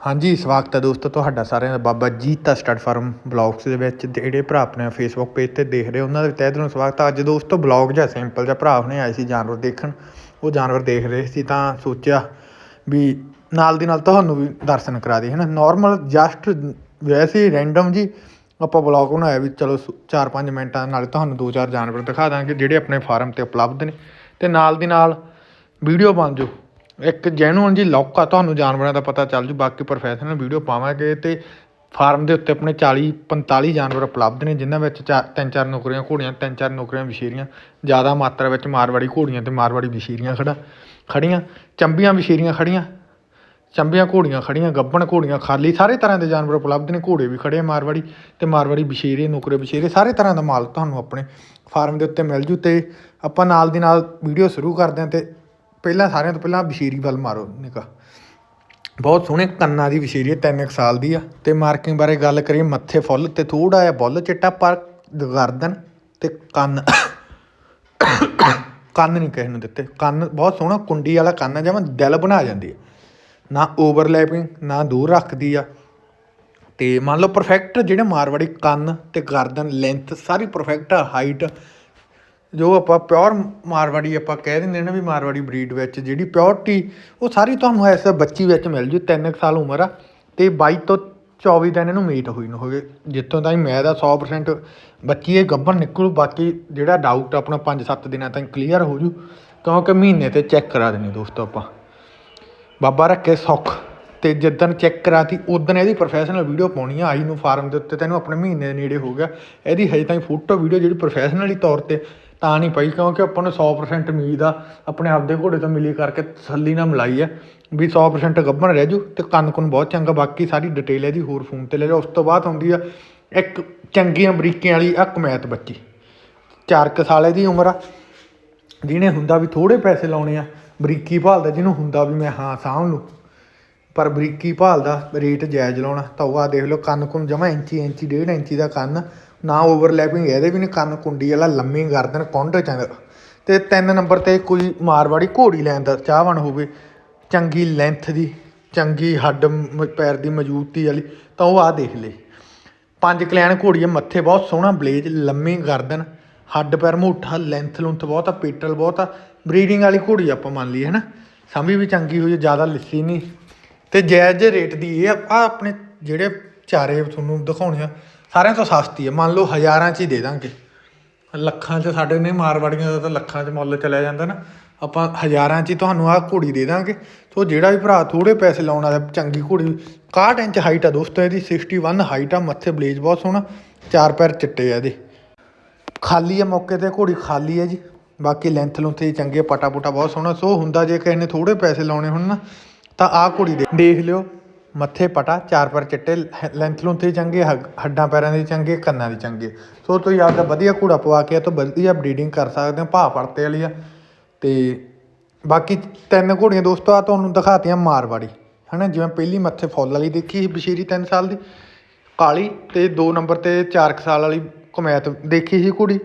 ਹਾਂਜੀ, ਸਵਾਗਤ ਹੈ ਦੋਸਤੋ ਤੁਹਾਡਾ ਸਾਰਿਆਂ ਦਾ। Baba Jeeta stud farm blogs ਦੇ ਵਿੱਚ ਜਿਹੜੇ ਭਰਾ ਆਪਣੇ ਫੇਸਬੁੱਕ ਪੇਜ ਤੇ ਦੇਖ ਰਹੇ ਉਹਨਾਂ ਦੇ ਤਹਿ ਦਿਲੋਂ ਸਵਾਗਤ ਹੈ। ਅੱਜ ਦੋਸਤੋ ਬਲੌਗ ਜਾਂ ਸਿੰਪਲ ਜਿਹਾ, ਭਰਾ ਹੁਣੇ ਆਏ ਸੀ ਜਾਨਵਰ ਦੇਖਣ। ਉਹ ਜਾਨਵਰ ਦੇਖ ਰਹੇ ਸੀ ਤਾਂ ਸੋਚਿਆ ਵੀ ਨਾਲ ਦੀ ਨਾਲ ਤੁਹਾਨੂੰ ਵੀ ਦਰਸ਼ਨ ਕਰਾ ਦਈਏ, ਹਨਾ? ਨਾਰਮਲ ਜਸਟ ਵੈਸੇ ਰੈਂਡਮ ਜੀ। ਆਪਾਂ ਬਲੌਗ ਬਣਾਇਆ ਵੀ ਚਲੋ 4-5 ਮਿੰਟਾਂ ਨਾਲ ਤੁਹਾਨੂੰ ਦੋ ਚਾਰ ਜਾਨਵਰ ਦਿਖਾ ਦਾਂਗੇ, ਜਿਹੜੇ ਆਪਣੇ ਫਾਰਮ ਤੇ ਉਪਲਬਧ ਨੇ। ਤੇ ਨਾਲ ਦੀ ਨਾਲ ਵੀਡੀਓ ਬਣ ਜਾਓ। ਇੱਕ ਜੈਨੂਅਨ ਜੀ ਲੁੱਕ ਆ, ਤੁਹਾਨੂੰ ਜਾਨਵਰਾਂ ਦਾ ਪਤਾ ਚੱਲ ਜੂ, ਬਾਕੀ ਪ੍ਰੋਫੈਸ਼ਨਲ ਵੀਡੀਓ ਪਾਵਾਂਗੇ ਤੇ ਫਾਰਮ ਦੇ ਉੱਤੇ ਆਪਣੇ 40 45 ਜਾਨਵਰ ਉਪਲਬਧ ਨੇ, ਜਿਨ੍ਹਾਂ ਵਿੱਚ ਚਾਰ ਤਿੰਨ ਚਾਰ ਨੌਕਰੀਆਂ ਘੋੜੀਆਂ, ਤਿੰਨ ਚਾਰ ਨੌਕਰੀਆਂ ਵਿਸ਼ੇਰੀਆਂ, ਜ਼ਿਆਦਾ ਮਾਤਰਾ ਵਿੱਚ ਮਾਰਵਾੜੀ ਘੋੜੀਆਂ ਤੇ ਮਾਰਵਾੜੀ ਵਿਸ਼ੇਰੀਆਂ ਖੜਾ ਖੜੀਆਂ ਚੰਬੀਆਂ ਵਿਸ਼ੇਰੀਆਂ ਖੜੀਆਂ ਚੰਬੀਆਂ ਘੋੜੀਆਂ ਖੜੀਆਂ ਗੱਬਣ ਘੋੜੀਆਂ ਖਾਲੀ, ਸਾਰੇ ਤਰ੍ਹਾਂ ਦੇ ਜਾਨਵਰ ਉਪਲਬਧ ਨੇ, ਘੋੜੇ ਵੀ ਖੜੇ ਮਾਰਵਾੜੀ ਤੇ ਮਾਰਵਾੜੀ ਵਿਸ਼ੇਰੇ, ਨੌਕਰੇ ਵਿਸ਼ੇਰੇ, ਸਾਰੇ ਤਰ੍ਹਾਂ ਦਾ ਮਾਲ ਤੁਹਾਨੂੰ ਆਪਣੇ ਫਾਰਮ ਦੇ ਉੱਤੇ ਮਿਲ ਜੂ ਤੇ ਆਪਾਂ ਨਾਲ ਦੀ ਨਾਲ ਵੀਡੀਓ ਸ਼ੁਰੂ ਕਰਦੇ ਹਾਂ ਤੇ ਪਹਿਲਾਂ ਸਾਰਿਆਂ ਤੋਂ ਪਹਿਲਾਂ ਵਿਸ਼ੇਰੀ ਵੱਲ ਮਾਰੋ ਨਿਕਾ। ਬਹੁਤ ਸੋਹਣੇ ਕੰਨਾਂ ਦੀ ਵਿਸ਼ੇਰੀ ਹੈ, ਤਿੰਨ ਕੁ ਸਾਲ ਦੀ ਆ। ਤੇ ਮਾਰਕਿੰਗ ਬਾਰੇ ਗੱਲ ਕਰੀਏ, ਮੱਥੇ ਫੁੱਲ ਤੇ ਥੋੜਾ ਜਿਹਾ ਬੁੱਲ ਚਿੱਟਾ, ਪਰ ਗਰਦਨ ਤੇ ਕੰਨ ਕੰਨ ਨਹੀਂ ਕਿਸੇ ਨੂੰ ਦਿੱਤੇ। ਕੰਨ ਬਹੁਤ ਸੋਹਣਾ ਕੁੰਡੀ ਵਾਲਾ ਕੰਨ ਆ, ਜਿਵੇਂ ਦਿਲ ਬਣਾ ਜਾਂਦੀ ਹੈ ਨਾ ਓਵਰਲੈਪਿੰਗ, ਨਾ ਦੂਰ ਰੱਖਦੀ ਆ। ਤੇ ਮੰਨ ਲਓ ਪਰਫੈਕਟ ਜਿਹੜੇ ਮਾਰਵਾੜੀ ਕੰਨ ਤੇ ਗਰਦਨ ਲੈਂਥ ਸਾਰੀ ਪਰਫੈਕਟ ਹਾਈਟ ਜੋ ਆਪਾਂ ਪਿਓਰ ਮਾਰਵਾੜੀ ਆਪਾਂ ਕਹਿ ਦਿੰਦੇ ਨੇ ਵੀ ਮਾਰਵਾੜੀ ਬਰੀਡ ਵਿੱਚ ਜਿਹੜੀ ਪਿਓਰਟੀ ਉਹ ਸਾਰੀ ਤੁਹਾਨੂੰ ਇਸ ਬੱਚੀ ਵਿੱਚ ਮਿਲ ਜੂ 3 ਸਾਲ ਉਮਰ ਆ, ਤੇ 22 ਤੋਂ 24 ਦਿਨ ਇਹਨੂੰ ਮੀਟ ਹੋਈ ਨੂੰ ਹੋਵੇ, ਜਿੱਥੋਂ ਤਾਈਂ ਮੈਂ ਦਾ 100% ਬੱਚੀ ਇਹ ਗੱਭਣ ਨਿਕਲੂ, ਬਾਕੀ ਜਿਹੜਾ ਡਾਊਟ ਆਪਣਾ 5-7 ਦਿਨਾਂ ਤਾਈਂ ਕਲੀਅਰ ਹੋ ਜੂ, ਕਿਉਂਕਿ ਮਹੀਨੇ ਤੇ ਚੈੱਕ ਕਰਾ ਦੇਣੀ ਦੋਸਤੋ ਆਪਾਂ। ਬਾਬਾ ਰੱਖੇ ਸੁੱਖ। ਅਤੇ ਜਿੱਦਣ ਚੈੱਕ ਕਰਾਤੀ ਉੱਦਣ ਇਹਦੀ ਪ੍ਰੋਫੈਸ਼ਨਲ ਵੀਡੀਓ ਪਾਉਣੀ ਆ, ਆਈ ਨੂੰ ਫਾਰਮ ਦੇ ਉੱਤੇ, ਤੈਨੂੰ ਆਪਣੇ ਮਹੀਨੇ ਦੇ ਨੇੜੇ ਹੋ ਗਿਆ। ਇਹਦੀ ਹਜੇ ਤਾਈਂ ਫੋਟੋ ਵੀਡੀਓ ਜਿਹੜੀ ਪ੍ਰੋਫੈਸ਼ਨਲੀ ਤੌਰ ਤੇ ਤਾਂ ਨਹੀਂ ਪਈ, ਕਿਉਂਕਿ ਆਪਾਂ ਨੂੰ 100% ਉਮੀਦ ਆ, ਆਪਣੇ ਆਪ ਦੇ ਘੋੜੇ ਤੋਂ ਮਿਲੀ ਕਰਕੇ ਤਸੱਲੀ ਨਾਲ ਮਿਲਾਈ ਆ, ਵੀ 100% ਗੱਭਣ ਰਹਿ ਜੂ ਤੇ ਕੰਨ ਕੁਨ ਬਹੁਤ ਚੰਗਾ, ਬਾਕੀ ਸਾਰੀ ਡਿਟੇਲ ਇਹਦੀ ਹੋਰ ਫੋਨ ਤੇ ਲੈ ਜਾ ਉਸ ਤੋਂ ਬਾਅਦ ਹੁੰਦੀ ਆ, ਇੱਕ ਚੰਗੀਆਂ ਬਰੀਕੀਆਂ ਵਾਲੀ ਆ ਕਮੈਤ ਬੱਚੀ। ਚਾਰ ਕੁ ਸਾਲ ਇਹਦੀ ਉਮਰ ਆ, ਜਿਹਨੇ ਹੁੰਦਾ ਵੀ ਥੋੜੇ ਪੈਸੇ ਲਾਉਣੇ ਆ ਬਰੀਕੀ ਭਾਲਦਾ, ਜਿਹਨੂੰ ਹੁੰਦਾ ਵੀ ਮੈਂ ਹਾਂ ਸਾਂਭ ਲੂ। ਪਰ ਬਰੀਕੀ ਭਾਲਦਾ, ਰੇਟ ਜਾਇਜ਼ ਲਾਉਣਾ। ਤਾਂ ਉਹ ਆ ਦੇਖ ਲਓ, ਕੰਨ ਕੁੰਨ ਜਮਾ ਇੰਚੀ ਇੰਚੀ, ਡੇਢ ਇੰਚੀ ਦਾ ਕੰਨ। ਨਾ ਓਵਰਲੈਪਿੰਗ ਇਹਦੇ ਵੀ ਨਹੀਂ ਕੰਨ ਕੁੰਡੀ ਵਾਲਾ, ਲੰਮੀ ਗਰਦਨ ਕੁੰਡ ਚੰਗਾ। ਤੇ ਤਿੰਨ ਨੰਬਰ ਤੇ ਕੋਈ ਮਾਰਵਾੜੀ ਘੋੜੀ ਲੈਣ ਦਾ ਚਾਹਵਣ ਹੋਵੇ, ਚੰਗੀ ਲੈਂਥ ਦੀ, ਚੰਗੀ ਹੱਡ, ਮ- ਪੈਰ ਦੀ ਮਜ਼ਬੂਤੀ ਵਾਲੀ, ਤਾਂ ਉਹ ਆ ਦੇਖ ਲੈ। ਪੰਜ ਕਲਿਆਣ ਘੋੜੀ ਹੈ ਮੱਥੇ ਬਹੁਤ ਸੋਹਣਾ, ਬਲੇਜ, ਲੰਮੀ ਗਰਦਨ, ਹੱਡ ਪੈਰ ਮੋਟਾ ਲੈਂਥ ਲੁੰਥ ਬਹੁਤ ਆ, ਪੇਟਲ ਬਹੁਤ ਆ। ਬਰੀਡਿੰਗ ਵਾਲੀ ਘੋੜੀ ਆਪਾਂ ਮੰਨ ਲਈਏ ਨਾ ਸਮਝੀ ਵੀ ਚੰਗੀ ਹੋਈ, ਜ਼ਿਆਦਾ ਲਿੱਸੀ ਨਹੀਂ ਤੇ ਜਾਇਜ਼ ਰੇਟ ਦੀ ਇਹ ਆ ਆਪਣੇ ਜਿਹੜੇ ਚਾਰੇ ਤੁਹਾਨੂੰ ਦਿਖਾਉਣੇ ਆ, ਸਾਰਿਆਂ ਤੋਂ ਸਸਤੀ ਹੈ ਮੰਨ ਲਓ ਹਜ਼ਾਰਾਂ 'ਚ ਹੀ ਦੇ ਦਾਂਗੇ। ਲੱਖਾਂ 'ਚ ਸਾਡੇ ਨੇ ਮਾਰਵਾੜੀਆਂ ਦਾ ਤਾਂ ਲੱਖਾਂ 'ਚ ਮੁੱਲ ਚਲਿਆ ਜਾਂਦਾ ਨਾ। ਆਪਾਂ ਹਜ਼ਾਰਾਂ 'ਚ ਹੀ ਤੁਹਾਨੂੰ ਆਹ ਘੋੜੀ ਦੇ ਦਾਂਗੇ। ਸੋ ਜਿਹੜਾ ਵੀ ਭਰਾ ਥੋੜੇ ਪੈਸੇ ਲਾਉਣ ਵਾਲਾ, ਚੰਗੀ ਘੋੜੀ। 61 ਇੰਚ ਹਾਈਟ ਆ ਦੋਸਤੋ, ਇਹਦੀ 61 ਹਾਈਟ ਆ, ਮੱਥੇ ਬਲੇਜ ਬਹੁਤ ਸੋਹਣਾ, ਚਾਰ ਪੈਰ ਚਿੱਟੇ ਆ ਇਹਦੇ। ਖਾਲੀ ਆ ਮੌਕੇ ਤੇ, ਘੋੜੀ ਖਾਲੀ ਹੈ ਜੀ। ਬਾਕੀ ਲੈਂਥ ਲੂੰਥ ਚੰਗੇ ਪਟਾ ਪੁਟਾ ਬਹੁਤ ਸੋਹਣਾ। ਸੋ ਹੁੰਦਾ ਜੇ ਕਿਸੇ ਨੇ ਥੋੜੇ ਪੈਸੇ ਲਾਉਣੇ ਹੋਣ ਨਾ ਤਾਂ ਆਹ ਘੋੜੀ ਦੇ ਦੇਖ ਲਿਓ, ਮੱਥੇ ਪਟਾ, ਚਾਰ ਪਰ ਚਿੱਟੇ ਲੈਂਥ ਲੂੰਥ ਹੀ ਚੰਗੇ ਹੱਡਾਂ ਪੈਰਾਂ ਦੀ ਚੰਗੇ, ਕੰਨਾਂ ਦੀ ਚੰਗੇ। ਸੋ ਤੁਸੀਂ ਆਪਦਾ ਵਧੀਆ ਘੋੜਾ ਪਵਾ ਕੇ ਇਹ ਤੋਂ ਵਧੀਆ ਬਰੀਡਿੰਗ ਕਰ ਸਕਦੇ ਹੋ, ਭਾਅ ਪੜਤੇ ਵਾਲੀ ਆ। ਤੇ ਬਾਕੀ ਤਿੰਨ ਘੋੜੀਆਂ ਦੋਸਤੋ ਆ ਤੁਹਾਨੂੰ ਦਿਖਾਤੀਆਂ ਮਾਰਵਾੜੀ। ਹਨਾ, ਜਿਵੇਂ ਪਹਿਲੀ ਮੱਥੇ ਫੁੱਲ ਵਾਲੀ ਦੇਖੀ ਸੀ ਬਸ਼ੀਰੀ 3 ਸਾਲ ਦੀ, ਕਾਲੀ ਤੇ 2 ਨੰਬਰ ਤੇ 4 ਸਾਲ ਵਾਲੀ ਕਮੈਤ ਦੇਖੀ ਸੀ ਘੋੜੀ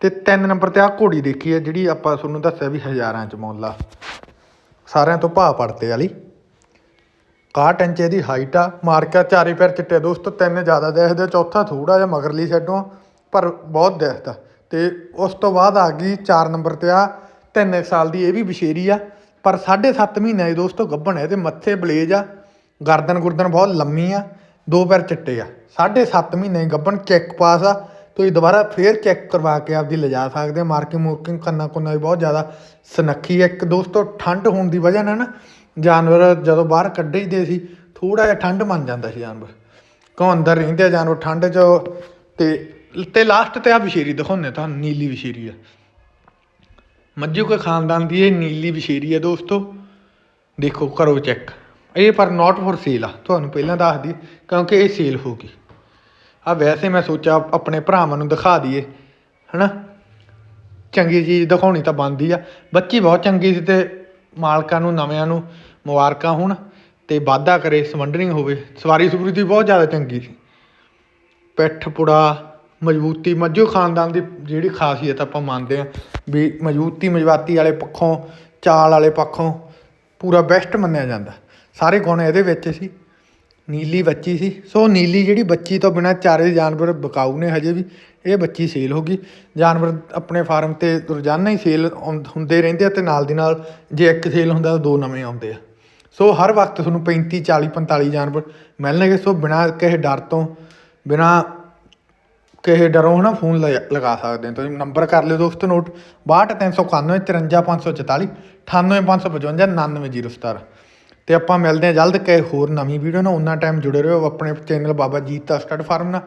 ਤੇ 3 ਨੰਬਰ ਤੇ ਆ ਘੋੜੀ ਦੇਖੀ ਹੈ ਜਿਹੜੀ ਆਪਾਂ ਤੁਹਾਨੂੰ ਦੱਸਿਆ ਵੀ ਹਜ਼ਾਰਾਂ ਚ ਮੁੱਲ ਆ। ਸਾਰਿਆਂ ਤੋਂ ਭਾਅ ਪੜਤੇ ਵਾਲੀ। 61 ਇੰਚ ਇਹਦੀ ਹਾਈਟ ਆ। ਮਾਰਕਾ ਚਾਰੇ ਪੈਰ ਚਿੱਟੇ ਦੋਸਤੋ ਤਿੰਨ ਜ਼ਿਆਦਾ ਦੇਖਦੇ ਆ, ਚੌਥਾ ਥੋੜਾ ਜਿਹਾ ਮਗਰਲੀ ਸਾਈਡੋਂ ਪਰ ਬਹੁਤ ਦਿਖਦਾ ਤੇ ਉਸ ਤੋਂ ਬਾਅਦ ਆ ਗਈ 4 ਨੰਬਰ ਤੇ ਆ 3 ਸਾਲ ਦੀ ਇਹ ਵੀ ਬਸ਼ੇਰੀ ਆ। ਪਰ 7.5 ਮਹੀਨੇ ਦੀ ਦੋਸਤੋ ਗੱਭਣ ਹੈ ਤੇ ਮੱਥੇ ਬਲੇਜ ਆ। ਗਰਦਨ ਗੁਰਦਨ ਬਹੁਤ ਲੰਮੀ ਆ ਦੋ ਪੈਰ ਚਿੱਟੇ ਆ। 7.5 ਮਹੀਨੇ ਗੱਭਣ ਚੈੱਕ ਪਾਸ ਆ। ਤੁਸੀਂ ਦੁਬਾਰਾ ਫੇਰ ਚੈੱਕ ਕਰਵਾ ਕੇ ਆਪਦੀ ਲਿਜਾ ਸਕਦੇ ਆ ਮਾਰਕਿੰਗ ਮੂਰਕਿੰਗ ਕਰਨਾ ਕੁੰਨਾ ਵੀ ਬਹੁਤ ਜ਼ਿਆਦਾ ਸਨੱਖੀ ਹੈ। ਇੱਕ ਦੋਸਤੋ, ਠੰਡ ਹੋਣ ਦੀ ਵਜ੍ਹਾ ਨਾਲ ਨਾ ਜਾਨਵਰ ਜਦੋਂ ਬਾਹਰ ਕੱਢੇ ਹੀ ਦੇ ਸੀ ਥੋੜਾ ਜਿਹਾ ਠੰਡ ਮੰਨ ਜਾਂਦਾ ਸੀ ਜਾਨਵਰ। ਕਿਉਂ ਅੰਦਰ ਰਹਿੰਦੇ ਜਾਨਵਰ ਠੰਡ 'ਚ? ਤੇ ਤੇ ਲਾਸਟ ਤੇ ਆ ਵਿਸ਼ੇਰੀ ਦਿਖਾਉਂਦੇ ਤੁਹਾਨੂੰ, ਨੀਲੀ ਵਿਸ਼ੇਰੀ ਆ। ਮੱਝੂ ਕੇ ਖਾਨਦਾਨ ਦੀ ਇਹ ਨੀਲੀ ਵਿਸ਼ੇਰੀ ਹੈ ਦੋਸਤੋ। ਦੇਖੋ, ਕਰੋ ਚੈੱਕ ਇਹ ਪਰ ਨਾਟ ਫॉर ਸੇਲ ਆ। ਤੁਹਾਨੂੰ ਪਹਿਲਾਂ ਦੱਸ ਦੀ ਕਿਉਂਕਿ ਇਹ ਸੇਲ ਹੋਗੀ ਆ ਵੈਸੇ ਮੈਂ ਸੋਚਿਆ ਆਪਣੇ ਭਰਾਵਾਂ ਨੂੰ ਦਿਖਾ ਦਈਏ, ਹਨਾ? ਚੰਗੀ ਚੀਜ਼ ਦਿਖਾਉਣੀ ਤਾਂ ਬਣਦੀ ਆ। ਬੱਚੀ ਬਹੁਤ ਚੰਗੀ ਸੀ ਤੇ ਮਾਲਕਾਂ ਨੂੰ, ਨਵਿਆਂ ਨੂੰ ਮੁਬਾਰਕਾਂ ਹੋਣ ਤੇ ਵਾਧਾ ਕਰੇ ਸਮੰਡਰਿੰਗ ਹੋਵੇ। ਸਵਾਰੀ ਸੁਪਰੀ ਦੀ ਬਹੁਤ ਜ਼ਿਆਦਾ ਚੰਗੀ ਸੀ। ਪਿੱਠ ਪੁੜਾ, ਮਜ਼ਬੂਤੀ, ਮੱਝੋ ਖਾਨਦਾਨ ਦੀ ਜਿਹੜੀ ਖਾਸੀਅਤ ਆਪਾਂ ਮੰਨਦੇ ਆ ਵੀ ਮਜ਼ਬੂਤੀ ਮਜਵਾਤੀ ਵਾਲੇ ਪੱਖੋਂ, ਚਾਲ ਵਾਲੇ ਪੱਖੋਂ ਪੂਰਾ ਬੈਸਟ ਮੰਨਿਆ ਜਾਂਦਾ। ਸਾਰੇ ਗੁਣ ਇਹਦੇ ਵਿੱਚ ਸੀ। ਨੀਲੀ ਬੱਚੀ ਸੀ। ਸੋ ਨੀਲੀ ਜਿਹੜੀ ਬੱਚੀ ਤੋਂ ਬਿਨਾ ਚਾਰੇ ਜਾਨਵਰ ਬਕਾਊ ਨੇ ਹਜੇ ਵੀ, ਇਹ ਬੱਚੀ ਸੇਲ ਹੋ ਗਈ। ਜਾਨਵਰ ਆਪਣੇ ਫਾਰਮ ਤੇ ਰੋਜ਼ਾਨਾ ਹੀ ਸੇਲ ਹੁੰਦੇ ਰਹਿੰਦੇ ਆ ਤੇ ਨਾਲ ਦੀ ਨਾਲ ਜੇ ਇੱਕ ਸੇਲ ਹੁੰਦਾ ਤਾਂ ਦੋ ਨਵੇਂ ਆਉਂਦੇ ਆ। ਸੋ ਹਰ ਵਕਤ ਤੁਹਾਨੂੰ 35 40 45 ਜਾਨਵਰ ਮਿਲਣਗੇ। ਸੋ ਬਿਨਾ ਕਿਸੇ ਡਰ ਤੋਂ, ਬਿਨਾ ਕਿਸੇ ਡਰੋਂ ਹਨਾ ਫੋਨ ਲ- ਲਗਾ ਸਕਦੇ ਹੋ। ਤੁਸੀਂ ਨੰਬਰ ਕਰ ਲਿਓ ਦੋਸਤੋ ਨੋਟ। 62391 54544 98555 99017 ਤੇ ਆਪਾਂ ਮਿਲਦੇ ਹਾਂ ਜਲਦ, ਕਿਸੇ ਹੋਰ ਨਵੀਂ ਵੀਡੀਓ ਨਾਲ। ਉਹਨਾਂ ਟਾਈਮ ਜੁੜੇ ਰਹੋ ਆਪਣੇ ਚੈਨਲ ਬਾਬਾ ਜੀਤ ਦਾ ਸਟੱਡ ਫਾਰਮ ਨਾਲ।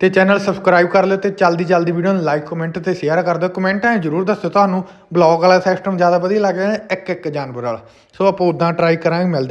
ਤੇ ਚੈਨਲ ਸਬਸਕ੍ਰਾਈਬ ਕਰ ਲਿਓ ਤੇ ਜਲਦੀ ਜਲਦੀ ਵੀਡੀਓ ਨੂੰ ਲਾਈਕ ਕਮੈਂਟ ਤੇ ਸ਼ੇਅਰ ਕਰ ਦਿਓ। ਕਮੈਂਟਾਂ ਜਰੂਰ ਦੱਸੋ ਤੁਹਾਨੂੰ। ਬਲੌਗ ਵਾਲਾ ਸਿਸਟਮ ਜ਼ਿਆਦਾ ਵਧੀਆ ਲੱਗ ਰਿਹਾ ਇੱਕ ਇੱਕ ਜਾਨਵਰ ਵਾਲਾ। ਸੋ ਆਪਾਂ ਉਦਾਂ ਟਰਾਈ ਕਰਾਂਗੇ, ਮਿਲਦੇ